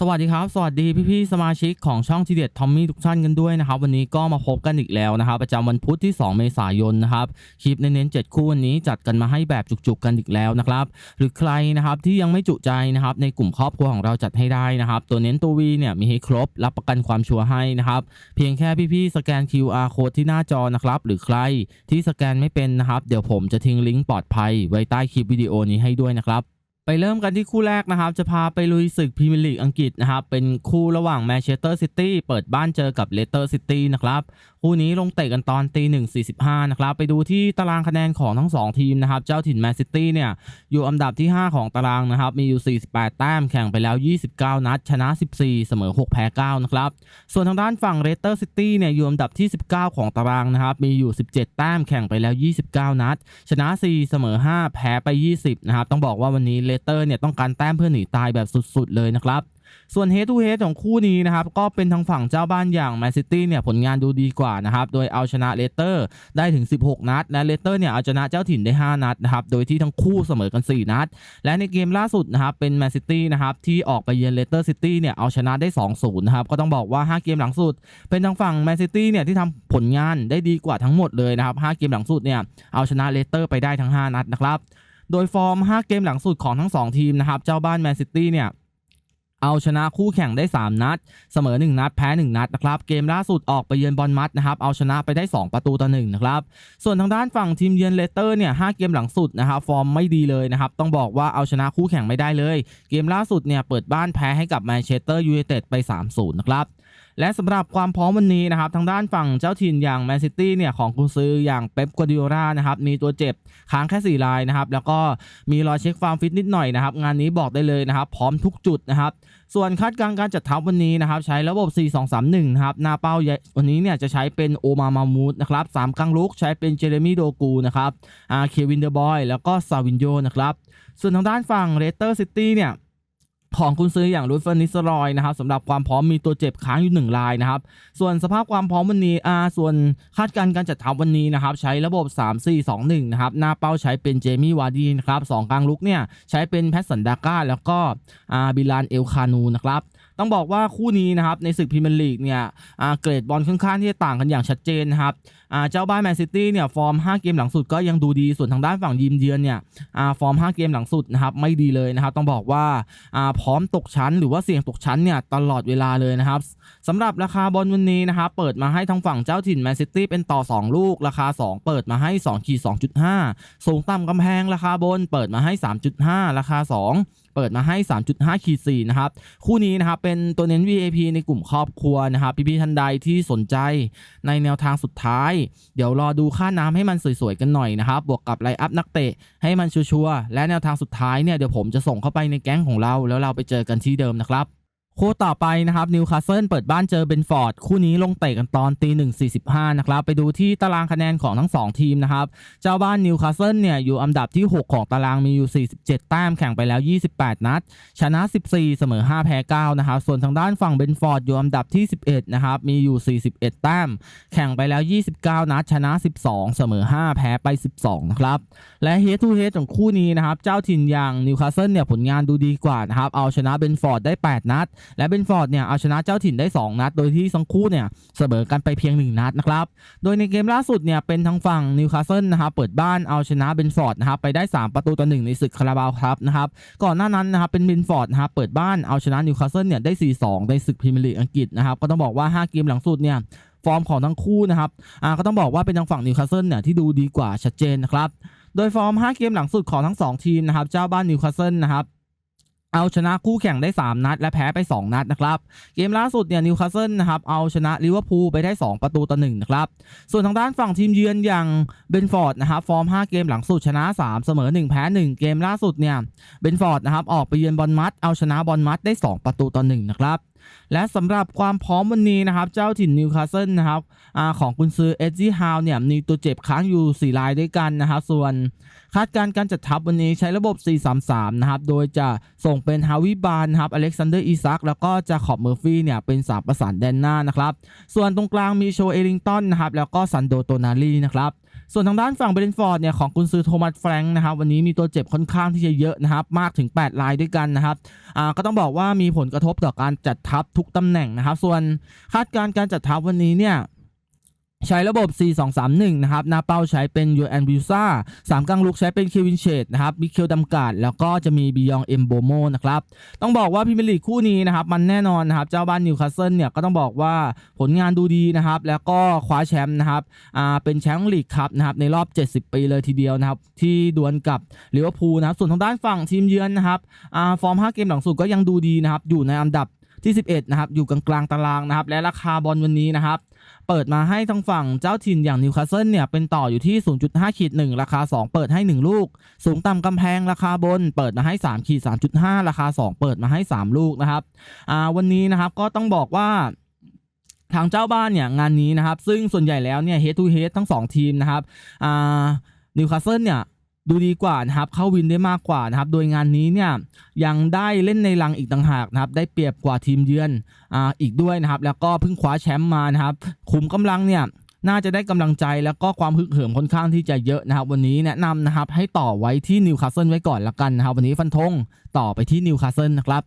สวัสดีครับ สวัสดีพี่ๆสมาชิกของช่องทีเด็ดทอมมี่ทุกท่านกันด้วยนะครับ วันนี้ก็มาพบกันอีกแล้วนะครับ ประจำวันพุธที่ 2 เมษายนนะครับคลิปเน้นๆ7คู่วันนี้จัดกันมาให้แบบจุกๆกันอีกแล้วนะครับ หรือใครนะครับที่ยังไม่จุใจนะครับในกลุ่มครอบครัวของเราจัดให้ได้นะครับ ตัวเน้นตัววีเนี่ยมีให้ครบรับประกันความชัวร์ให้นะครับ เพียงแค่พี่ๆสแกน QR code ที่หน้าจอนะครับ หรือใครที่สแกนไม่เป็นนะครับ เดี๋ยวผมจะทิ้งลิงก์ปลอดภัยไว้ใต้คลิปวิดีโอนี้ให้ด้วยนะครับ ไปเริ่มกันที่คู่แรกนะครับ จะพาไปลุยศึกพรีเมียร์ลีกอังกฤษนะครับ เป็นคู่ระหว่างแมนเชสเตอร์ซิตี้เปิดบ้านเจอกับเลสเตอร์ซิตี้นะครับ คู่นี้ลงเตะกันตอนตีหนึ่งสี่สิบห้านะครับ ไปดูที่ตารางคะแนนของทั้ง 2 ทีมนะครับ เจ้าถิ่นแมนซิตี้เนี่ย อยู่อันดับที่ 5 ของตารางนะครับ มีอยู่ 48 แต้มแข่งไปแล้ว 29 นัด ชนะ 14 เสมอ 6 แพ้ 9 นะครับ ส่วนทางด้านฝั่งเรสเตอร์ซิตี้เนี่ยอยู่อันดับที่ 19 ของตารางนะครับ มีอยู่ 17 แต้มแข่งไปแล้ว 29 นัด ชนะ 4 เสมอ 5 แพ้ไป 20 นะครับ ต้องบอกว่าวันนี้เลสเตอร์เนี่ยต้องการแต้มเพื่อหนีตายแบบสุดๆเลยนะครับส่วน head to h e ของคู่นี้นะครับ ก็เป็นทางฝั่งเจ้าบ้านอย่างแมนซิตี้เนี่ยผลงานดูดีกว่านะครับ โดยเอาชนะเลสเตอร์ได้ถึง 16 นัด และเลสเตอร์เนี่ยเอาชนะเจ้าถิ่นได้ 5 นัดนะครับ โดยที่ทั้งคู่เสมอกัน 4 นัด และในเกมล่าสุดนะครับ เป็นแมนซิตี้นะครับ ที่ออกไปเยือนเลสเตอร์ซิตี้เนี่ยเอาชนะได้ 2-0 นะครับ ก็ต้องบอกว่า 5 เกมหลังสุด เป็นทางฝั่งแมนซิตี้เนี่ยที่ทำผลงานได้ดีกว่าทั้งหมดเลยนะครับ 5 เกมหลังสุดเนี่ยเอาชนะเลสเตอร์ไปได้ทั้ง 5 นัดนะครับ โดยฟอร์ม 5 เกมหลังสุดของทั้ง 2 ทีมนะครับ เจ้าบ้านแมนซิตี้เนี่ยเอาชนะคู่แข่งได้ 3 นัด เสมอ 1 นัด แพ้ 1 นัดนะครับ เกมล่าสุดออกไปเยือนบอลมัดนะครับ เอาชนะไปได้ 2 ประตูต่อ1นะครับ ส่วนทางด้านฝั่งทีมเยือนเลสเตอร์เนี่ย5เกมหลังสุดนะครับฟอร์มไม่ดีเลยนะครับ ต้องบอกว่าเอาชนะคู่แข่งไม่ได้เลย เกมล่าสุดเนี่ยเปิดบ้านแพ้ให้กับแมนเชสเตอร์ยูไนเต็ดไป 3-0 นะครับ และสำหรับความพร้อมวันนี้นะครับทางด้านฝั่งเจ้าถิ่นอย่างแมนซิตี้เนี่ยของกุนซืออย่างเป๊ปกัวดิโอรานะครับมีตัวเจ็บค้างแค่ 4 รายนะครับแล้วก็มีรอยเช็คความฟิตนิดหน่อยนะครับงานนี้บอกได้เลยนะครับพร้อมทุกจุดนะครับส่วนคาดการณ์การจัดทัพวันนี้นะครับใช้ระบบ 4-2-3-1นะครับหน้าเป้าวันนี้เนี่ยจะใช้เป็นโอมามามูดนะครับสามกลางลุกใช้เป็นเจเรมี่โดกูนะครับอาเควินเดอร์บอยแล้วก็ซาวินโยนะครับส่วนทางด้านฝั่งเรสเตอร์ซิตี้เนี่ย ของคุณซื้ออย่างรูฟเฟอร์นิสรอยนะครับสำหรับความพร้อมมีตัวเจ็บค้างอยู่หนึ่งรายนะครับ ส่วนสภาพความพร้อมวันนี้อ่าส่วนคาดการณ์การจัดทัพวันนี้นะครับ ใช้ระบบ 3-4-2-1 นะครับ หน้าเป้าใช้เป็นเจมี่วาร์ดีนะครับสองกลางลุกเนี่ย ใช้เป็นแพทสันดาก้า แล้วก็อ่าบิลานเอลคานูนะครับ ต้องบอกว่าคู่นี้นะครับในศึกพรีเมียร์ลีกเนี่ยเกรดบอลค่อนข้างที่จะต่างกันอย่างชัดเจนนะครับเจ้าบ้านแมนซิตี้เนี่ยฟอร์ม 5 เกมหลังสุดก็ยังดูดีส่วนทางด้านฝั่งยิมเยือนเนี่ยฟอร์ม 5 เกมหลังสุดนะครับไม่ดีเลยนะครับต้องบอกว่าอ่าพร้อมตกชั้น หรือว่าเสี่ยงตกชั้นเนี่ยตลอดเวลาเลยนะครับสำหรับราคาบอลวันนี้นะครับเปิดมาให้ทางฝั่งเจ้าถิ่นแมนซิตี้เป็นต่อ 2 ลูกราคา 2 เปิดมาให้2ขีด2.5 สูงต่ำกำแพงราคาบนเปิดมาให้ 3.5 ราคา 2 เปิดมาให้ 3.5ขีด4นะครับ คู่นี้นะครับเป็นตัวเน้น VAP ในกลุ่มครอบครัวนะครับ พี่ๆท่านใดที่สนใจในแนวทางสุดท้าย เดี๋ยวรอดูค่าน้ำให้มันสวยๆกันหน่อยนะครับ บวกกับไลน์อัพนักเตะให้มันชัวร์ๆและแนวทางสุดท้ายเนี่ยเดี๋ยวผมจะส่งเข้าไปในแก๊งของเรา แล้วเราไปเจอกันที่เดิมนะครับ คู่ต่อไปนะครับนิวคาสเซิลเปิดบ้านเจอเบนฟอร์ด คู่นี้ลงเตะกันตอนตีหนึ่งสี่สิบห้านะครับไปดูที่ตารางคะแนนของทั้ง 2 ทีมนะครับ เจ้าบ้านนิวคาสเซิลเนี่ยอยู่อันดับที่ 6 ของตารางมีอยู่ 47 แต้มแข่งไปแล้ว 28 นัด ชนะ 14 เสมอ 5 แพ้ 9 นะครับ ส่วนทางด้านฝั่งเบนฟอร์ดอยู่อันดับที่ 11 นะครับ มีอยู่ 41 แต้ม แข่งไปแล้ว 29 นัด ชนะ 12 เสมอ 5 แพ้ไป 12 นะครับ และเฮดทูเฮดของคู่นี้นะครับ เจ้าถิ่นอย่างนิวคาสเซิลเนี่ยผลงานดูดีกว่านะครับเอาชนะเบนฟอร์ดได้ 8 นัดและเบนฟอร์ดเนี่ยเอาชนะเจ้าถิ่นได้ 2 นัด โดยที่ทั้งคู่เนี่ยเสมอกันไปเพียง 1 นัดนะครับ โดยในเกมล่าสุดเนี่ยเป็นทางฝั่งนิวคาสเซิลนะครับเปิดบ้านเอาชนะเบนฟอร์ดนะครับไปได้ 3 ประตูต่อ1ในศึกคาราบาวครับนะครับก่อนหน้านั้นนะครับเป็นเบนฟอร์ดนะครับเปิดบ้านเอาชนะนิวคาสเซิลเนี่ยได้ 4-2 ในศึกพรีเมียร์ลีกอังกฤษนะครับก็ต้องบอกว่า 5 เกมหลังสุดเนี่ยฟอร์มของทั้งคู่นะครับอ่าก็ต้องบอกว่าเป็นทางฝั่งนิวคาสเซิลเนี่ยที่ดูดีกว่าชัดเจนนะครับ โดยฟอร์ม 5 เกมหลังสุดของทั้ง 2 ทีมนะครับ เจ้าบ้านนิวคาสเซิลนะครับ เอาชนะคู่แข่งได้ 3 นัด และแพ้ไป 2 นัดนะครับเกมล่าสุดเนี่ยนิวคาสเซิลนะครับเอาชนะลิเวอร์พูลไปได้ 2 ประตูต่อ1นะครับส่วนทางด้านฝั่งทีมเยือนอย่างเบนฟอร์ดนะครับฟอร์ม 5 เกมหลังสุดชนะ 3 เสมอ 1 แพ้ 1 เกมล่าสุดเนี่ยเบนฟอร์ดนะครับออกไปเยือนบอลมัดเอาชนะบอลมัดได้ 2 ประตูต่อ1นะครับ และสำหรับความพร้อมวันนี้นะครับ เจ้าถิ่นนิวคาสเซิลนะครับอของกุนซือเอ็ดจี้ฮาวเนี่ยมีตัวเจ็บค้างอยู่ 4 รายด้วยกันนะครับ ส่วนคาดการณ์การจัดทัพวันนี้ใช้ระบบ 4-3-3 นะครับ โดยจะส่งเป็นฮาวิบานนครับอเล็กซานเดอร์อีซักแล้วก็จาขอบเมอร์ฟี่เนี่ยเป็นสามประสานแดนหน้านะครับ ส่วนตรงกลางมีโชเอลิงตันนะครับแล้วก็ซันโดโตนาลีนะครับ ส่วนทางด้านฝั่งเบรนฟอร์ดเนี่ยของกุนซือโทมัสแฟรงค์นะครับวันนี้มีตัวเจ็บค่อนข้างที่จะเยอะนะครับมากถึง 8 รายด้วยกันนะครับอ่าก็ต้องบอกว่ามีผลกระทบต่อการจัดทัพทุกตำแหน่งนะครับ ส่วนคาดการณ์การจัดทัพวันนี้เนี่ย ใช้ระบบ 4-2-3-1 นะครับ หน้าเป้าใช้เป็นยูแอนบิวซ่าสามกลางลุกใช้เป็นเควินเชดนะครับมิเคลดัมกาดแล้วก็จะมีบิยองเอมโบโมนะครับ ต้องบอกว่าพรีเมียร์ลีกคู่นี้นะครับ มันแน่นอนนะครับ เจ้าบ้านนิวคาสเซิลเนี่ย ก็ต้องบอกว่าผลงานดูดีนะครับ แล้วก็คว้าแชมป์นะครับ อ่า เป็นแชมป์ลีกครับนะครับ ในรอบ 70 ปีเลยทีเดียวนะครับ ที่ดวลกับลิเวอร์พูลนะครับ ส่วนทางด้านฝั่งทีมเยือนนะครับ อ่า ฟอร์ม 5 เกมหลังสุดก็ยังดูดีนะครับ อยู่ในอันดับที่ 11 นะครับ อยู่กลางๆตารางนะครับ และราคาบอลวันนี้นะครับ เปิดมาให้ทางฝั่งเจ้าถิ่นอย่างนิวคาสเซิลเนี่ยเป็นต่ออยู่ที่ 0.5ขีด1ราคา 2 เปิดให้ 1 ลูก สูงต่ำกำแพงราคาบน เปิดมาให้3ขีด3.5 ราคา 2 เปิดมาให้ 3 ลูกนะครับอ่าวันนี้นะครับก็ต้องบอกว่าทางเจ้าบ้านเนี่ยงานนี้นะครับ ซึ่งส่วนใหญ่แล้วเนี่ยเฮดทูเฮดทั้ง 2 ทีมนะครับอ่านิวคาสเซิลเนี่ย ดูดีกว่านะครับเข้าวินได้มากกว่านะครับโดยงานนี้เนี่ยยังได้เล่นในรังอีกต่างหากนะครับได้เปรียบกว่าทีมเยือนอ่าอีกด้วยนะครับแล้วก็เพิ่งคว้าแชมป์มานะครับขุมกำลังเนี่ยน่าจะได้กำลังใจแล้วก็ความฮึกเหิมค่อนข้างที่จะเยอะนะครับ วันนี้แนะนำนะครับให้ต่อไว้ที่นิวคาสเซิลไว้ก่อนละกันนะครับ วันนี้ฟันธงต่อไปที่นิวคาสเซิลนะครับ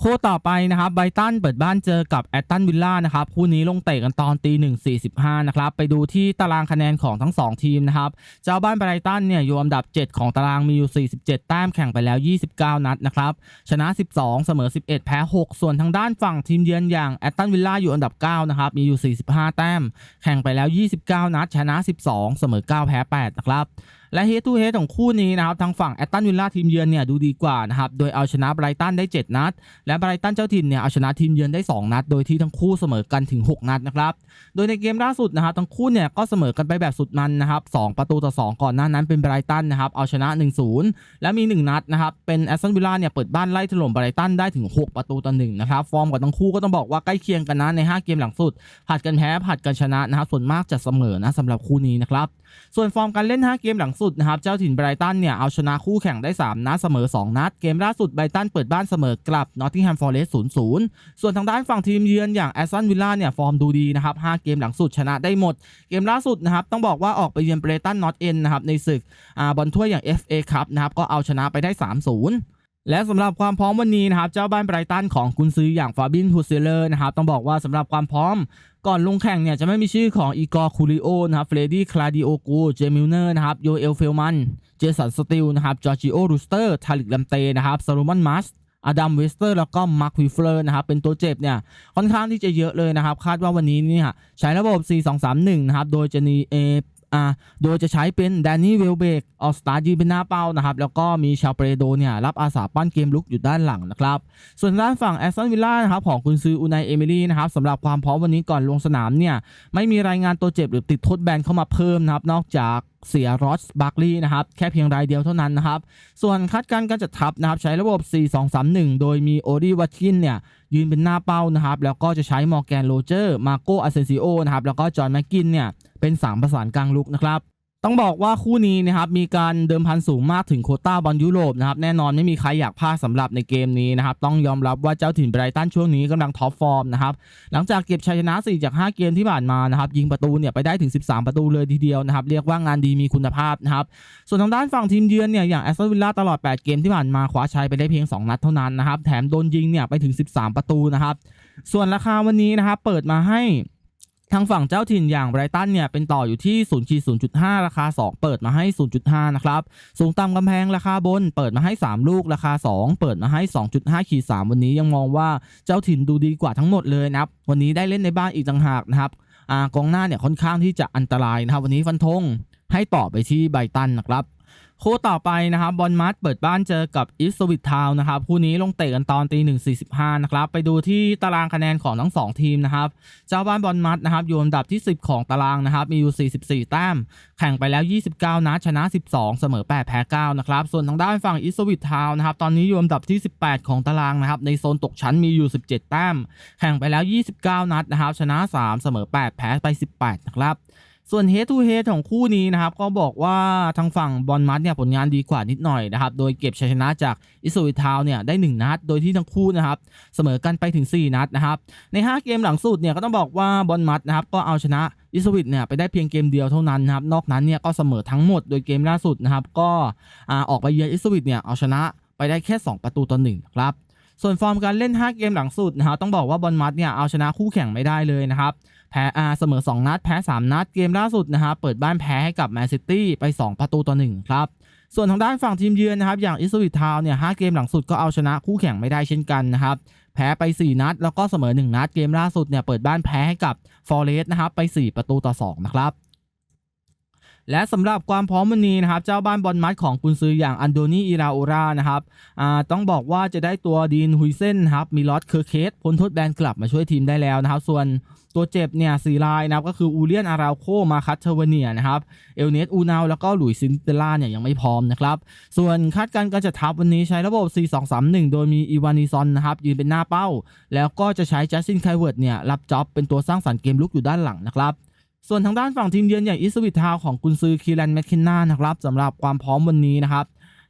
คู่ต่อไปนะครับไบรตันเปิดบ้านเจอกับแอตตันวิลล่านะครับคู่นี้ลงเตะกันตอนตีหนึ่งสี่สิบห้านะครับไปดูที่ตารางคะแนนของทั้ง 2 ทีมนะครับเจ้าบ้านไบรตันเนี่ยอยู่อันดับ 7 ของตารางมีอยู่ 47 แต้มแข่งไปแล้ว 29 นัดนะครับชนะ 12 เสมอ 11 แพ้ 6 ส่วนทางด้านฝั่งทีมเยือนอย่างแอตตันวิลล่าอยู่อันดับ9นะครับมีอยู่ 45 แต้มแข่งไปแล้ว 29 นัด ชนะ 12 เสมอ 9 แพ้8นะครับ และเฮ d ทูเฮ d ของคู่นี้นะครับทางฝั่งแอตตันวิลล่าทีมเยือนเนี่ยดูดีกว่านะครับโดยเอาชนะไบรตันได้ 7 นัด และไบรตันเจ้าถิ่นเนี่ยเอาชนะทีมเยือนได้ 2 นัด โดยที่ทั้งคู่เสมอกันถึง 6 นัดนะครับโดยในเกมล่าสุดนะครับทั้งคู่เนี่ยก็เสมอกันไปแบบสุดมันนะครับ2ประตูต่อ 2 ก่อนหน้านั้นเป็นไบรตันนะครับเอาชนะ 1-0 และมี 1 นัดนะครับเป็นแอสตันวิลล่าเนี่ยเปิดบ้านไล่ถล่มไบรตันได้ถึง 6 ประตูต่อ1นะครับฟอร์มกับทั้งคู่ก็ต้องบอกว่าใกล้เคียงกันนะใน 5 เกมหลังสุดผัดกันแพ้ผัดกันชนะนะครับส่วนมากจะเสมอนะสำหรับคู่นี้นะครับ ส่วนฟอร์มการเล่น 5 เกมหลังสุดนะครับ เจ้าถิ่นไบรตันเนี่ยเอาชนะคู่แข่งได้ 3 นัดเสมอ 2 นัด เกมล่าสุดไบรตันเปิดบ้านเสมอกลับนอตติงแฮมฟอร์เรสต์0-0 ส่วนทางด้านฝั่งทีมเยือนอย่างแอสตันวิลล่าเนี่ยฟอร์มดูดีนะครับ 5 เกมหลังสุดชนะได้หมด เกมล่าสุดนะครับต้องบอกว่าออกไปเยือนเบรตันนอตเอ็นนะครับในศึกอ่าบอลถ้วยอย่าง FA ครับนะครับก็เอาชนะไปได้ 3-0 และสำหรับความพร้อมวันนี้นะครับ เจ้าบ้านไบรตันของกุนซื้ออย่างฟาบินทูเซเลอร์นะครับ ต้องบอกว่าสำหรับความพร้อมก่อนลงแข่งเนี่ยจะไม่มีชื่อของอีกอร์คูริโอนะครับเฟรดดี้คลาดิโอกูเจมิลเนอร์นะครับโยเอลเฟลมันเจสันสติลนะครับจอร์จิโอรูสเตอร์ทาริกลัมเตนะครับซารูมันมัสอดัมเวสเตอร์แล้วก็มาร์ควิฟเลอร์นะครับเป็นตัวเจ็บเนี่ยค่อนข้างที่จะเยอะเลยนะครับ คาดว่าวันนี้เนี่ยใช้ระบบ 4-2-3-1 นะครับ โดยจะมีเอ อ่าโดยจะใช้เป็นแดนนี่เวลเบกออสตาร์ยืนเป็นหน้าเป้านะครับ แล้วก็มีชาเปรโดเนี่ยรับอาสาปั้นเกมลุกอยู่ด้านหลังนะครับ ส่วนด้านฝั่งแอสตันวิลล่านะครับของคุณซื้ออูนายเอมิลี่นะครับสำหรับความพร้อมวันนี้ก่อนลงสนามเนี่ยไม่มีรายงานตัวเจ็บหรือติดโทษแบนเข้ามาเพิ่มนะครับ นอกจากเสียรอสบัคลีย์นะครับ แค่เพียงรายเดียวเท่านั้นนะครับ ส่วนคาดการการจัดทัพนะครับ ใช้ระบบ 4-2-3-1 โดยมีโอดีวัตคินเนี่ย ยืนเป็นหน้าเป้านะครับ แล้วก็จะใช้มอร์แกนโรเจอร์ มาโกอาเซนซิโอนะครับ แล้วก็จอห์นแมกกินเนี่ย เป็นสามประสานกลางลุกนะครับต้องบอกว่าคู่นี้นะครับมีการเดิมพันสูงมากถึงโคต้าบอลยุโรปนะครับแน่นอนไม่มีใครอยากพลาดสำหรับในเกมนี้นะครับต้องยอมรับว่าเจ้าถิ่นไบรตันช่วงนี้กำลังท็อปฟอร์มนะครับหลังจากเก็บชัยชนะ 4 จาก 5 เกมที่ผ่านมานะครับยิงประตูเนี่ยไปได้ถึง 13 ประตูเลยทีเดียวนะครับเรียกว่างานดีมีคุณภาพนะครับส่วนทางด้านฝั่งทีมเยือนเนี่ยอย่างแอสตันวิลล่าตลอด 8 เกมที่ผ่านมาคว้าชัยไปได้เพียง 2 นัดเท่านั้นนะครับแถมโดนยิงเนี่ยไปถึง 13 ประตูนะครับส่วนราคาวันนี้นะครับเปิดมาให้ ทางฝั่งเจ้าถิ่นอย่างไบรตันเนี่ยเป็นต่ออยู่ที่0ขีด0.5 ราคา 2 เปิดมาให้ 0.5 นะครับ สูงต่ำกำแพงราคาบนเปิดมาให้ 3 ลูกราคา 2 เปิดมาให้ 2.5ขีด3วันนี้ยังมองว่าเจ้าถิ่นดูดีกว่าทั้งหมดเลยนะครับ วันนี้ได้เล่นในบ้านอีกต่างหากนะครับอากองหน้าเนี่ยค่อนข้างที่จะอันตรายนะครับ วันนี้ฟันธงให้ต่อไปที่ไบรตันนะครับ คู่ต่อไปนะครับบอลมัดเปิดบ้านเจอกับอิสวิตทาวนะครับคู่นี้ลงเตะกันตอนตีหนึ่งสี่สิบห้านะครับไปดูที่ตารางคะแนนของทั้งสองทีมนะครับเจ้าบ้านบอลมัดนะครับอยู่อันดับที่ 10 ของตารางนะครับมีอยู่44 แต้ม แข่งไปแล้ว 29 นัดชนะ 12 เสมอ 8 แพ้ 9 นะครับ ส่วนทางด้านฝั่งอิสวิตทาวนะครับตอนนี้อยู่อันดับที่ 18 ของตารางนะครับในโซนตกชั้นมีอยู่ 17 แต้ม แข่งไปแล้ว 29 นัดนะครับชนะ 3 เสมอ 8 แพ้ไป 18 นะครับ ส่วน head to head ของคู่นี้นะครับก็บอกว่าทางฝั่งบอลมัดเนี่ยผลงานดีกว่านิดหน่อยนะครับโดยเก็บชัยชนะจากอิสวิทาวเนี่ยได้ 1 นัด โดยที่ทั้งคู่นะครับเสมอกันไปถึง 4 นัดนะครับใน 5 เกมหลังสุดเนี่ยก็ต้องบอกว่าบอลมัดนะครับก็เอาชนะอิสวิทเนี่ยไปได้เพียงเกมเดียวเท่านั้นนะครับนอกนั้นเนี่ยก็เสมอทั้งหมดโดยเกมล่าสุดนะครับก็อออกไปเยือนอิสวิทเนี่ยเอาชนะไปได้แค่ 2 ประตูต่อหนึ่งครับ ส่วนฟอร์มการเล่น 5 เกมหลังสุดนะครับต้องบอกว่าบอลมัดเนี่ยเอาชนะคู่แข่งไม่ได้เลยนะครับแพ้อาเสมอ 2 นัด แพ้ 3 นัด เกมล่าสุดนะครับเปิดบ้านแพ้ให้กับแมนซิตี้ไป 2 ประตูต่อ1ครับส่วนทางด้านฝั่งทีมเยือนนะครับอย่างอิสวิททาวเนี่ย5เกมหลังสุดก็เอาชนะคู่แข่งไม่ได้เช่นกันนะครับแพ้ไป 4 นัด แล้วก็เสมอ 1 นัด เกมล่าสุดเนี่ยเปิดบ้านแพ้ให้กับฟอร์เรสต์นะครับไป 4 ประตูต่อ2นะครับ และสำหรับความพร้อมวันนี้นะครับ เจ้าบ้านบอลมัดของกุนซืออย่างอันโดนีอิราโอรานะครับต้องบอกว่าจะได้ตัวดีนฮุยเซนครับมีลอสเคอร์เคสพ้นโทษแบนกลับมาช่วยทีมได้แล้วนะครับ ส่วนตัวเจ็บเนี่ยสี่รายนะครับก็คืออูเลียน อาราโค มาคัตเทวเนียนะครับ เอลเนสอูนาวแล้วก็หลุยซินเตล่าเนี่ยยังไม่พร้อมนะครับ ส่วนคาดการณ์การจัดทัพวันนี้ใช้ระบบ 4-2-3-1 โดยมีอีวานิซอนนะครับยืนเป็นหน้าเป้า แล้วก็จะใช้จัสตินไคเวิร์ดเนี่ยรับจ็อบเป็นตัวสร้างสรรค์เกมลุกอยู่ด้านหลังนะครับ ส่วนทางด้านฝั่งทีมเยือนอย่างอิสวิททาวของกุนซือคีแลนแมคคินนานะครับสำหรับความพร้อมวันนี้นะครับ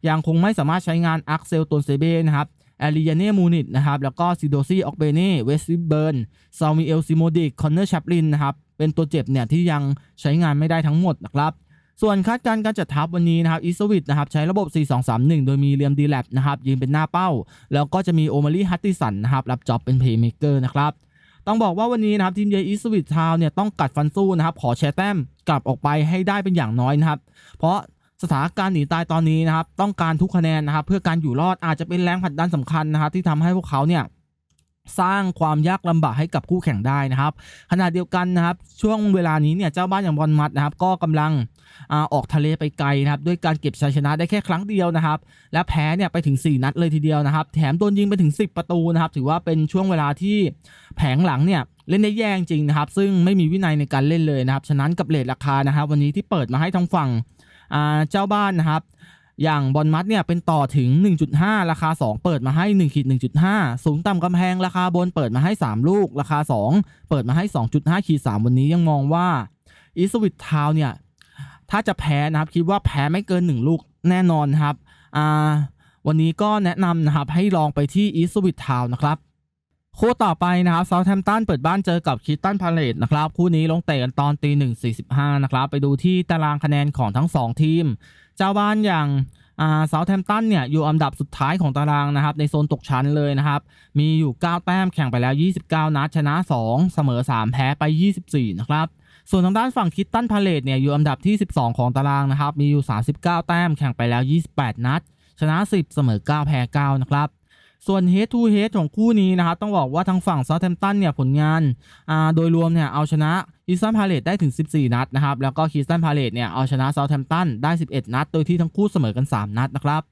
ยังคงไม่สามารถใช้งานอักเซลตนเซเบ้นะครับแอริยาเน่มูนิตนะครับแล้วก็ซิโดซี่ออกเบเน่เวสต์เบิร์นซามิเอลซิโมดิกคอนเนอร์แชปลินนะครับเป็นตัวเจ็บเนี่ยที่ยังใช้งานไม่ได้ทั้งหมดนะครับส่วนคาดการณ์การจัดทัพวันนี้นะครับอิสวิทนะครับใช้ระบบ 4-2-3-1 โดยมีเลียมดีแลบนะครับยืนเป็นหน้าเป้า แล้วก็จะมีโอมารีฮัตติสันนะครับรับจ็อบเป็นเพย์เมเกอร์นะครับ ต้องบอกว่าวันนี้นะครับทีมเยอีสวิตทาวเนี่ยต้องกัดฟันสู้นะครับขอแชร์แต้มกลับออกไปให้ได้เป็นอย่างน้อยนะครับ เพราะสถานการณ์หนีตายตอนนี้นะครับต้องการทุกคะแนนนะครับเพื่อการอยู่รอดอาจจะเป็นแรงผลักดันสำคัญนะครับที่ทำให้พวกเขาเนี่ย สร้างความยากลำบากให้กับคู่แข่งได้นะครับขณะเดียวกันนะครับ ช่วงเวลานี้เนี่ยเจ้าบ้านอย่างบอลมัดนะครับ ก็กำลังอออกทะเลไปไกลนะครับ ด้วยการเก็บชัยชนะได้แค่ครั้งเดียวนะครับ และแพ้เนี่ยไปถึง 4 นัดเลยทีเดียวนะครับ แถมโดนยิงไปถึง 10 ประตูนะครับ ถือว่าเป็นช่วงเวลาที่แผงหลังเนี่ยเล่นได้แย่จริงนะครับ ซึ่งไม่มีวินัยในการเล่นเลยนะครับ ฉะนั้นกับเลทราคานะครับ วันนี้ที่เปิดมาให้ทางฝั่งเจ้าบ้านนะครับ อย่างบอลมัดเนี่ยเป็นต่อถึง 1.5 ราคา 2 เปิดมาให้1ขีด1.5 สูงต่ำกำแพงราคาบนเปิดมาให้ 3 ลูก ราคา 2 เปิดมาให้ 2.5ขีด3วันนี้ยังมองว่าอีสวิตทาวเนี่ยถ้าจะแพ้นะครับคิดว่าแพ้ไม่เกิน 1 ลูกแน่นอนครับอ่าวันนี้ก็แนะนำนะครับให้ลองไปที่อีสวิตทาวนะครับคู่ต่อไปนะครับเซาท์แ m มตันเปิดบ้านเจอกับคิตตันพาเลตนะครับ คู่นี้ลงเตะกันตอนตีหนึ่งสี่สิบห้านะครับ ไปดูที่ตารางคะแนนของทั้ง 2 ทีม เจ้าบ้านอย่างอ่าเซาท์แ m มตันเนี่ยอยู่อันดับสุดท้ายของตารางนะครับในโซนตกชั้นเลยนะครับ มีอยู่ 9 แต้มแข่งไปแล้ว 29 นัดชนะ 2 เสมอ 3 แพ้ไป 24 นะครับ ส่วนทางด้านฝั่งคิตตันพาเลตเนี่ยอยู่อันดับที่ 12 ของตารางนะครับ มีอยู่ 39 แต้มแข่งไปแล้ว 28 นัด ชนะ 10 เสมอ 9 แพ้ 9 นะครับส่วน head to head ของคู่นี้นะครับต้องบอกว่าทางฝั่ง Southampton เนี่ยผลงานโดยรวมเนี่ยเอาชนะ คิสตันพาเลตได้ถึง 14 นัดนะครับ แล้วก็คีสตันพาเลตเนี่ยเอาชนะเซาแทมป์ตันได้ 11 นัด โดยที่ทั้งคู่เสมอกัน 3 นัดนะครับ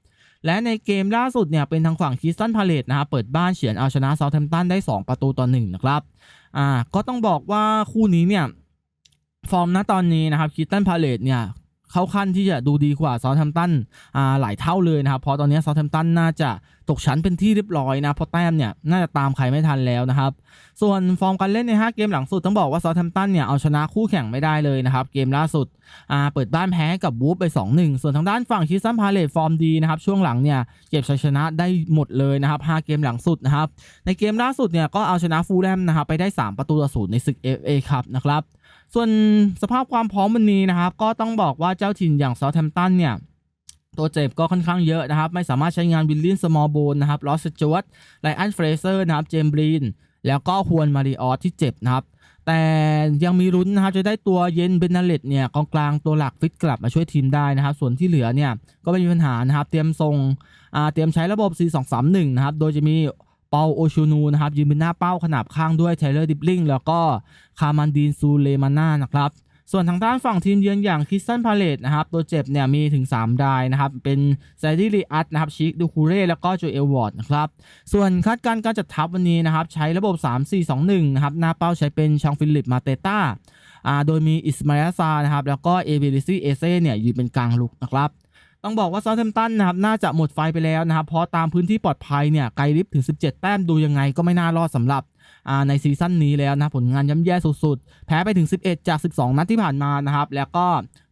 และในเกมล่าสุดเนี่ยเป็นทางฝั่งคีสตันพาเลตนะครับเปิดบ้านเฉือนเอาชนะเซาแทมป์ตันได้ 2 ประตูต่อ1นะครับอ่าก็ต้องบอกว่าคู่นี้เนี่ยฟอร์มณตอนนี้นะครับคิสตันพาเลตเนี่ย เข้าขั้นที่จะดูดีกว่าซา u t แ a มตันอ่าหลายเท่าเลยนะครับเพราะตอนนี้ซา u t แ a มตันน่าจะตกชั้นเป็นที่เรียบร้อยนะเพราะแต้มเนี่ยน่าจะตามใครไม่ทันแล้วนะครับ ส่วนฟอร์มการเล่นใน 5 เกมหลังสุดต้องบอกว่าซา u t แ a มตันเนี่ยเอาชนะคู่แข่งไม่ได้เลยนะครับ เกมล่าสุดอ่าเปิดบ้านแพ้กับวูฟไป 2-1 ส่วนทางด้านฝั่งคิสันพาเลตฟอร์มดีนะครับช่วงหลังเนี่ยเก็บชัยชนะได้หมดเลยนะครับ 5 เกมหลังสุดนะครับในเกมล่าสุดเนี่ยก็เอาชนะฟูลแลมนะครับไปได้ 3 ประตูต่อศูนย์ในศึก FA ครับนะครับ ส่วนสภาพความพร้อมวันนี้นะครับก็ต้องบอกว่าเจ้าถิ่นอย่างซา u t แ a มตันเนี่ยตัวเจ็บก็ค่อนข้างเยอะนะครับ ไม่สามารถใช้งานวิลลียนสมอลโบนนะครับลอสจวตไลอันเฟรเซอร์นะครับเจมบรีนแล้วก็ฮวนมาริออสที่เจ็บนะครับ แต่ยังมีลุ้นนะครับจะได้ตัวเย็นเบนนาเลตเนี่ยกองกลางตัวหลักฟิตกลับมาช่วยทีมได้นะครับ ส่วนที่เหลือเนี่ยก็ไม่มีปัญหานะครับ เตรียมทรงเตรียมใช้ระบบ 4-2-3-1 นะครับ โดยจะมี เปาโอชูนูนะครับยืนเป็นหน้าเป้าขนาบข้างด้วยไทเลอร์ดิบลิงแล้วก็คามันดีนซูเลมาน่านะครับส่วนทางด้านฝั่งทีมเยือนอย่างคิสตันพาเลตนะครับ ตัวเจ็บเนี่ยมีถึง 3 รายนะครับ เป็นแซดดี้ลีอัตนะครับ ชิค ดูคูเร่ แล้วก็โจเอลวอร์ดนะครับ ส่วนคาดการณ์การจัดทัพวันนี้นะครับ ใช้ระบบ 3-4-2-1 นะครับ หน้าเป้าใช้เป็นชองฟิลิป มาเตต้า โดยมีอิสมาอิลซานะครับ แล้วก็เอเบริซีเอเซ่เนี่ยยืนเป็นกลางลุกนะครับ ต้องบอกว่าซา u เทมตันนะครับน่าจะหมดไฟไปแล้วนะครับเพราะตามพื้นที่ปลอดภัยเนี่ยไกลลิฟถึง 17 แต้มดูยังไงก็ไม่น่ารอดสำหรับในซีซั่นนี้แล้วนะผลงานย่ำแย่สุดๆ แพ้ไปถึง 11 จาก 12 นัดที่ผ่านมานะครับแล้วก็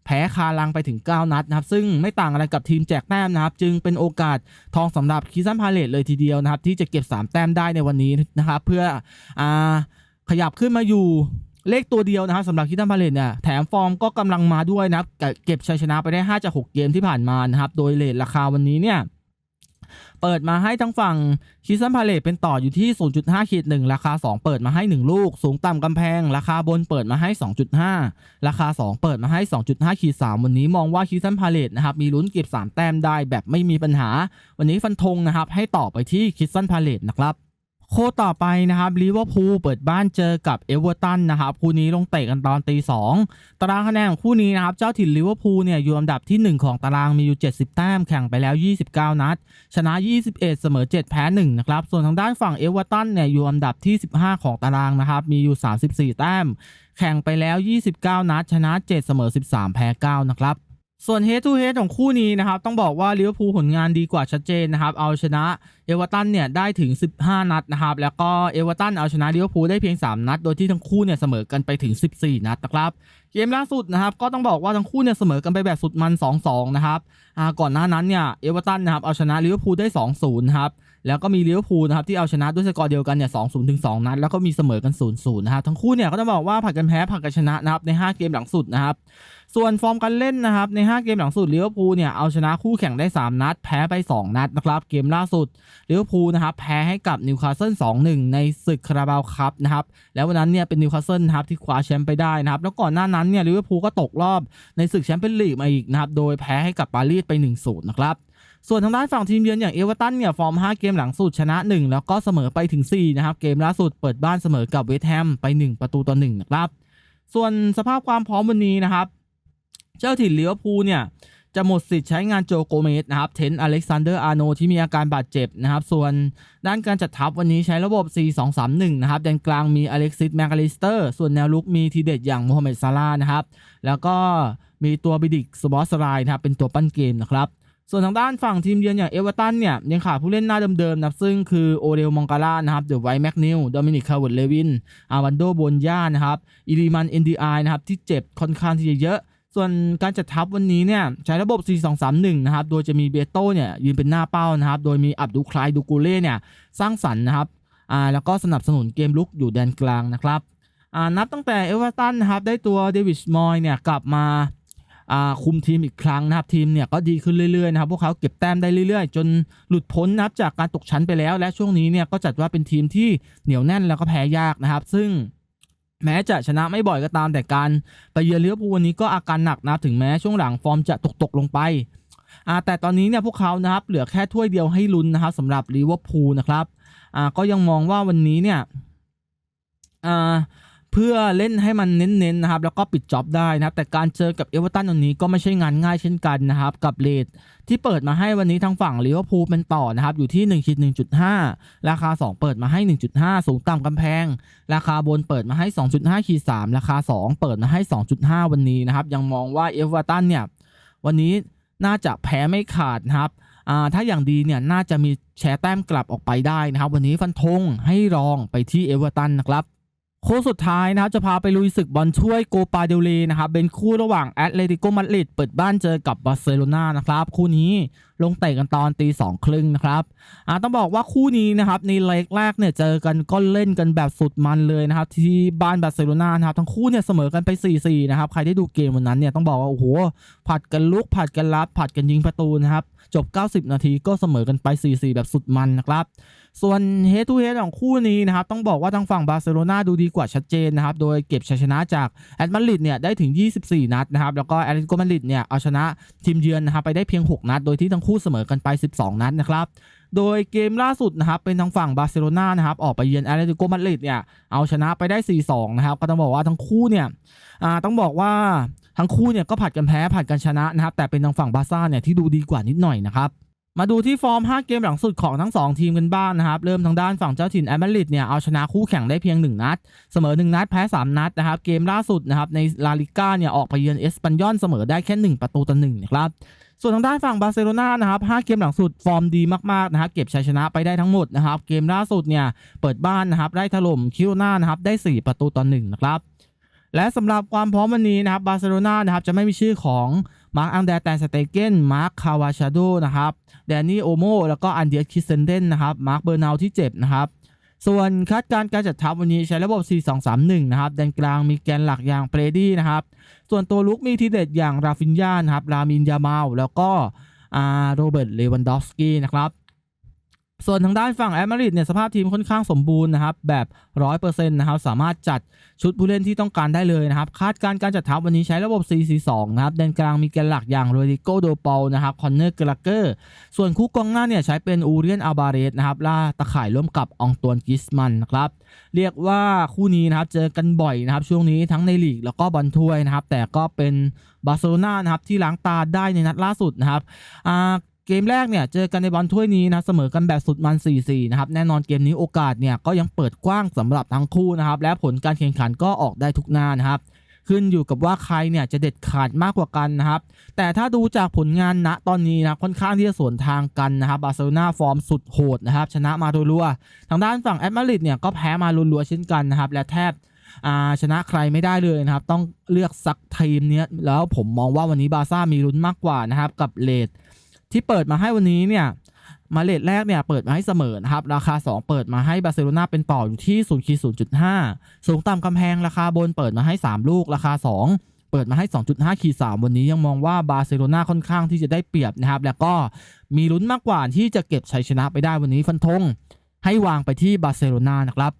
แพ้คาลังไปถึง 9 นัดนะครับซึ่งไม่ต่างอะไรกับทีมแจกแต้มนะครับจึงเป็นโอกาสทองสำหรับคิซันพาเลตเลยทีเดียวนะครับที่จะเก็บ 3 แต้มได้ในวันนี้นะครับเพื่ออขยับขึ้นมาอยู่ เลขตัวเดียวนะครับสำหรับคิตันพาเลตเนี่ยแถมฟอร์มก็กำลังมาด้วยนะครับเก็บชัยชนะไปได้5จาก6เกมที่ผ่านมานะครับโดยเลทราคาวันนี้เนี่ยเปิดมาให้ทั้งฝั่งคิซันพาเลตเป็นต่ออยู่ที่ 0.5ขีด1ราคา 2 เปิดมาให้ 1 ลูก สูงต่ำกำแพง ราคาบนเปิดมาให้ 2.5 ราคา 2 เปิดมาให้ 2.5ขีด3วันนี้มองว่าคิซันพาเลตนะครับมีลุ้นเก็บ 3 แต้มได้แบบไม่มีปัญหา วันนี้ฟันธงนะครับให้ต่อไปที่คิซันพาเลตนะครับ โคต่อไปนะครับลิเวอร์พูลเปิดบ้านเจอกับเอเวอร์ตันนะครับคู่นี้ลงเตะกันตอนตีสองตารางคะแนนของคู่นี้นะครับเจ้าถิ่นลิเวอร์พูลเนี่ยอยู่อันดับที่ 1 ของตารางมีอยู่ 70 แต้มแข่งไปแล้ว 29 นัด ชนะ 21 เสมอ 7 แพ้1นะครับส่วนทางด้านฝั่งเอเวอร์ตันเนี่ยอยู่อันดับที่ 15 ของตารางนะครับมีอยู่ 34 แต้ม แข่งไปแล้ว 29 นัด ชนะ 7 เสมอ 13 แพ้9นะครับ ส่วน head to head ของคู่นี้นะครับ ต้องบอกว่าลิเวอร์พูลผลงานดีกว่าชัดเจนนะครับ เอาชนะเอเวอร์ตันเนี่ยได้ถึง 15 นัดนะครับ แล้วก็เอเวอร์ตันเอาชนะลิเวอร์พูลได้เพียง 3 นัด โดยที่ทั้งคู่เนี่ยเสมอกันไปถึง 14 นัดนะครับเกมล่าสุดนะครับก็ต้องบอกว่าทั้งคู่เนี่ยเสมอกันไปแบบสุดมัน 2-2 นะครับก่อนหน้านั้นเนี่ยเอเวอร์ตันนะครับเอาชนะลิเวอร์พูลได้ 2-0 นะครับ แล้วก็มีลิเวอร์พูลนะครับที่เอาชนะด้วยสกอร์เดียวกันเนี่ย2-0ถึง2นัดแล้วก็มีเสมอกัน0-0นย์นะครับทั้งคู่เนี่ยก็ต้องบอกว่าผัดกันแพ้ผัดกันชนะนะครับใน 5 เกมหลังสุดนะครับส่วนฟอร์มการเล่นนะครับใน 5 เกมหลังสุดลิเวอร์พูลเนี่ยเอาชนะคู่แข่งได้ 3 นัด แพ้ไป 2 นัดนะครับเกมล่าสุดลิเวอร์พูลนะครับแพ้ให้กับนิวคาสเซิล2-1 ในศึกคาราบาวคัพนะครับแล้ววันนั้นเนี่ยเป็นนิวคาสเซิลนะครับที่คว้าแชมป์ไปได้นะครับแล้วก่อนหน้านั้นเนี่ยลิเวอร์พูลก็ตกรอบในศึกแชมเปี้ยนลีกมาอีกนะครับโดยแพ้ให้กับปารีสไป 1-0 นะครับ ส่วนทางด้านฝั่งทีมเยือนอย่างเอเวอร์ตันเนี่ยฟอร์ม 5 เกมหลังสุดชนะ 1 แล้วก็เสมอไปถึง 4 นะครับ เกมล่าสุดเปิดบ้านเสมอกับเวสต์แฮมไป 1 ประตูต่อ1นะครับ ส่วนสภาพความพร้อมวันนี้นะครับ เจ้าถิ่นลิเวอร์พูลเนี่ยจะหมดสิทธิ์ใช้งานโจโกเมสนะครับเทนอเล็กซานเดอร์อาร์โนที่มีอาการบาดเจ็บนะครับ ส่วนด้านการจัดทัพวันนี้ใช้ระบบ 4-2-3-1 นะครับแดนกลางมีอเล็กซิสแมคาลิสเตอร์ ส่วนแนวลุกมีทีเด็ดอย่างโมฮัมเหม็ดซาลานะครับ แล้วก็มีตัวบิดิกสบอสไลน์นะครับเป็นตัวปั้นเกมนะครับ ส่วนทางด้านฝั่งทีมเยือนอย่างเอเวอร์ตันเนี่ยยังขาดผู้เล่นหน้าเดิมๆนะซึ่งคือโอเดลมองกาล่านะครับเดอะไวท์แมกนิลโดมินิกคาร์วดเลวินอาวันโดบนย่านะครับอิริมันเอ็นดีไอนะครับที่เจ็บค่อนข้างที่จะเยอะ ส่วนการจัดทัพวันนี้เนี่ยใช้ระบบ 4-2-3-1 นะครับโดยจะมีเบโต้เนี่ยยืนเป็นหน้าเป้านะครับโดยมีอับดุคลายดูกูเล่เนี่ยสร้างสรรค์นะครับอ่าแล้วก็สนับสนุนเกมลุกอยู่แดนกลางนะครับอ่านับตั้งแต่เอเวอร์ตันนะครับได้ตัวเดวิดมอยเนี่ยกลับมา คุมทีมอีกครั้งนะครับทีมเนี่ยก็ดีขึ้นเรื่อยๆนะครับพวกเขาเก็บแต้มได้เรื่อยๆ จนหลุดพ้นนับจากการตกชั้นไปแล้ว และช่วงนี้เนี่ยก็จัดว่าเป็นทีมที่เหนียวแน่นแล้วก็แพ้ยากนะครับ ซึ่งแม้จะชนะไม่บ่อยก็ตามแต่การไปเยือนลิเวอร์พูลวันนี้ก็อาการหนักนะถึงแม้ช่วงหลังฟอร์มจะตกตกๆลงไปแต่ตอนนี้เนี่ยพวกเขานะครับเหลือแค่ถ้วยเดียวให้ลุ้นนะครับสำหรับลิเวอร์พูลนะครับก็ยังมองว่าวันนี้เนี่ย เพื่อเล่นให้มันเน้นๆนะครับ แล้วก็ปิดจ็อบได้นะครับ แต่การเจอกับเอเวอร์ตันวันนี้ก็ไม่ใช่งานง่ายเช่นกันนะครับ กับเลทที่เปิดมาให้วันนี้ทางฝั่งลิเวอร์พูลเป็นต่อนะครับ อยู่ที่1คิด1.5 ราคา 2 เปิดมาให้ 1.5 สูงต่ำกำแพง ราคาบนเปิดมาให้ 2.5ขีด3ราคา 2 เปิดมาให้ 2.5 วันนี้นะครับ ยังมองว่าเอเวอร์ตันเนี่ยวันนี้น่าจะแพ้ไม่ขาดนะครับถ้าอย่างดีเนี่ยน่าจะมีแชร์แต้มกลับออกไปได้นะครับ วันนี้ฟันธงให้รองไปที่เอเวอร์ตันนะครับ ค้สุดท้ายนะครับจะพาไปลุยศึกบอลช่วยโกปาเดลเลนะครับเป็นคู่ระหว่างแอตเลติโกมาดริดเปิดบ้านเจอกับบาร์เซโลนานะครับคู่นี้ลงเตะกันตอนตีสองครึ่งนะครับอ่าต้องบอกว่าคู่นี้นะครับในเล็กแรกเนี่ยเจอกันก็เล่นกันแบบสุดมันเลยนะครับที่บ้านบาร์เซโลนานะครับทั้งคู่เนี่ยเสมอกันไป 4-4 นะครับใครได้ดูเกมวันนั้นเนี่ยต้องบอกว่าโอ้โหผัดกันลุกผัดกันรับผัดกันยิงประตูนะครับ จบ 90 นาทีก็เสมอกันไป 4-4 แบบสุดมันนะครับ ส่วน head to head ของคู่นี้นะครับ ต้องบอกว่าทางฝั่งบาร์เซโลนาดูดีกว่าชัดเจนนะครับ โดยเก็บชัยชนะจากแอตมาริดเนี่ยได้ถึง 24 นัดนะครับ แล้วก็แอตเลติโกมาริดเนี่ยเอาชนะทีมเยือนนะครับไปได้เพียง 6 นัด โดยที่ทั้งคู่เสมอกันไป 12 นัดนะครับโดยเกมล่าสุดนะครับเป็นทางฝั่งบาร์เซโลนานะครับออกไปเยือนแอตเลติโกมาดริดเนี่ยเอาชนะไปได้ 4-2 นะครับก็ต้องบอกว่าทั้งคู่เนี่ยต้องบอกว่า ทั้งคู่เนี่ยก็ผัดกันแพ้ผัดกันชนะนะครับแต่เป็นทางฝั่งบาร์ซ่าเนี่ยที่ดูดีกว่านิดหน่อยนะครับมาดูที่ฟอร์ม 5 เกมหลังสุดของทั้ง 2 ทีมกันบ้างนะครับ เริ่มทางด้านฝั่งเจ้าถิ่นแอตมาดริดเนี่ยเอาชนะคู่แข่งได้เพียง 1 นัด เสมอ 1 นัด แพ้ 3 นัดนะครับ เกมล่าสุดนะครับในลาลิก้าเนี่ยออกไปเยือนเอสปันยอนเสมอได้แค่ 1 ประตูต่อหนึ่งนะครับ ส่วนทางด้านฝั่งบาร์เซโลนานะครับ5เกมหลังสุดฟอร์มดีมากๆนะครับเก็บชัยชนะไปได้ทั้งหมดนะครับ เกมล่าสุดเนี่ยเปิดบ้านนะครับได้ถล่มคิโรนานะครับได้ 4 ประตูต่อหนึ่งนะครับ และสำหรับความพร้อมวันนี้นะครับบาร์เซโลนานะครับจะไม่มีชื่อของมาร์คอังเดรแตนสเตเกนมาร์คคาวาชาโดนะครับแดนนี่โอโมแล้วก็อันเดียคิสเซนเดนนะครับมาร์คเบอร์นาวที่เจ็บนะครับส่วนคาดการการจัดทัพวันนี้ใช้ระบบ 4-2-3-1 นะครับแดนกลางมีแกนหลักอย่างเปรดี้นะครับ ส่วนตัวลุกมีทีเด็ดอย่างราฟินยานะครับ รามินยามาลแล้วก็อาโรเบิร์ต เลวันดอฟสกี้นะครับ ส่วนทางด้านฝั่งแอตมาริดเนี่ยสภาพทีมค่อนข้างสมบูรณ์นะครับแบบ100%นะครับสามารถจัดชุดผู้เล่นที่ต้องการได้เลยนะครับคาดการณ์การจัดทัพวันนี้ใช้ระบบ 4-4-2 นะครับแดนกลางมีแกนหลักอย่างโรดิโกโดเปลนะครับคอนเนอร์กลาเกอร์ส่วนคู่กองหน้าเนี่ยใช้เป็นอูเรียนอาบาเรสนะครับล่าตะข่ายร่วมกับอองตวนกิสมันนะครับเรียกว่าคู่นี้นะครับเจอกันบ่อยนะครับช่วงนี้ทั้งในลีกแล้วก็บอลถ้วยนะครับแต่ก็เป็นบาร์เซโลนานะครับที่ล้างตาได้ในนัดล่าสุดนะครับ เกมแรกเนี่ยเจอกันในบอลถ้วยนี้นะเสมอกันแบบสุดมัน 4-4 นะครับแน่นอนเกมนี้โอกาสเนี่ยก็ยังเปิดกว้างสำหรับทั้งคู่นะครับและผลการแข่งขันก็ออกได้ทุกหน้านะครับขึ้นอยู่กับว่าใครเนี่ยจะเด็ดขาดมากกว่ากันนะครับ แต่ถ้าดูจากผลงานณตอนนี้นะค่อนข้างที่จะสวนทางกันนะครับบาร์เซโลนาฟอร์มสุดโหดนะครับ ชนะมาโดยรัว ทางด้านฝั่งแอตมาริดเนี่ยก็แพ้มารัวๆเช่นกันนะครับ และแทบชนะใครไม่ได้เลยนะครับ ต้องเลือกสักทีมเนี้ยแล้วผมมองว่าวันนี้บาร์ซ่ามีลุ้นมากกว่านะครับกับเลท ที่เปิดมาให้วันนี้เนี่ยมาเลทแรกเนี่ยเปิดมาให้เสมอนะครับ ราคา 2 เปิดมาให้บาร์เซโลนาเป็นต่ออยู่ที่0ขีด0.5สูงต่ำกำแพงราคาบนเปิดมาให้ 3 ลูกราคา 2 เปิดมาให้ 2.5ขีด3วันนี้ยังมองว่าบาร์เซโลนาค่อนข้างที่จะได้เปรียบนะครับ แล้วก็มีลุ้นมากกว่าที่จะเก็บชัยชนะไปได้วันนี้ฟันธงให้วางไปที่บาร์เซโลนานะครับ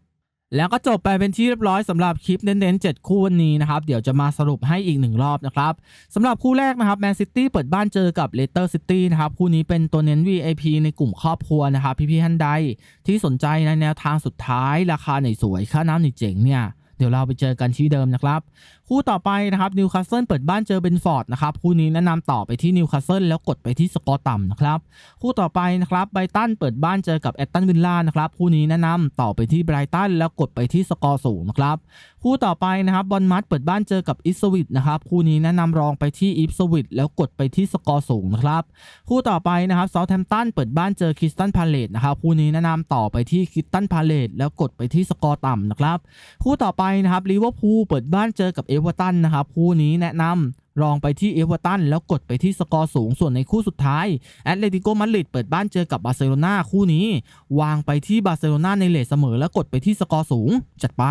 แล้วก็จบไปเป็นที่เรียบร้อยสำหรับคลิปเน้นๆ7คู่วันนี้นะครับ เดี๋ยวจะมาสรุปให้อีกหนึ่งรอบนะครับสำหรับคู่แรกนะครับแมนซิตี้เปิดบ้านเจอกับเลสเตอร์ซิตี้นะครับ คู่นี้เป็นตัวเน้น VIP ในกลุ่มครอบครัวนะครับ พี่ๆท่านใด ที่สนใจในแนวทางสุดท้าย ราคาไหนสวยค่าน้ำไหนเจ๋งเนี่ยเดี๋ยวเราไปเจอกันที่เดิมนะครับ คู่ต่อไปนะครับนิวคาสเซิลเปิดบ้านเจอเบนฟอร์ดนะครับคู่นี้แนะนำต่อไปที่นิวคาสเซิลแล้วกดไปที่สกอร์ต่ำนะครับคู่ต่อไปนะครับไบรตันเปิดบ้านเจอกับแอตตันวิลล่านะครับคู่นี้แนะนำต่อไปที่ไบรตันแล้วกดไปที่สกอร์สูงนะครับคู่ต่อไปนะครับบอลมัดเปิดบ้านเจอกับอิสวิตนะครับคู่นี้แนะนำรองไปที่อิสวิตแล้วกดไปที่สกอร์สูงนะครับคู่ต่อไปนะครับเซาท์แฮมป์ตันเปิดบ้านเจอคริสตันพาเลตนะครับคู่นี้แนะนำต่อไปที่คริสตันพาเลตแล้วกดไปที่สกอร์ต่ำนะครับคู่ต่อไปนะครับลิเวอร์พูลเปิดบ้านเจอกับเอเวอร์ตันนะครับคู่นี้แนะนำรองไปที่เอเวอร์ตันแล้วกดไปที่สกอร์สูงส่วนในคู่สุดท้ายแอตเลติโกมาดริดเปิดบ้านเจอกับบาร์เซโลนาคู่นี้ วางไปที่บาร์เซโลนาในเลทเสมอแล้วกดไปที่สกอร์สูงจัดไป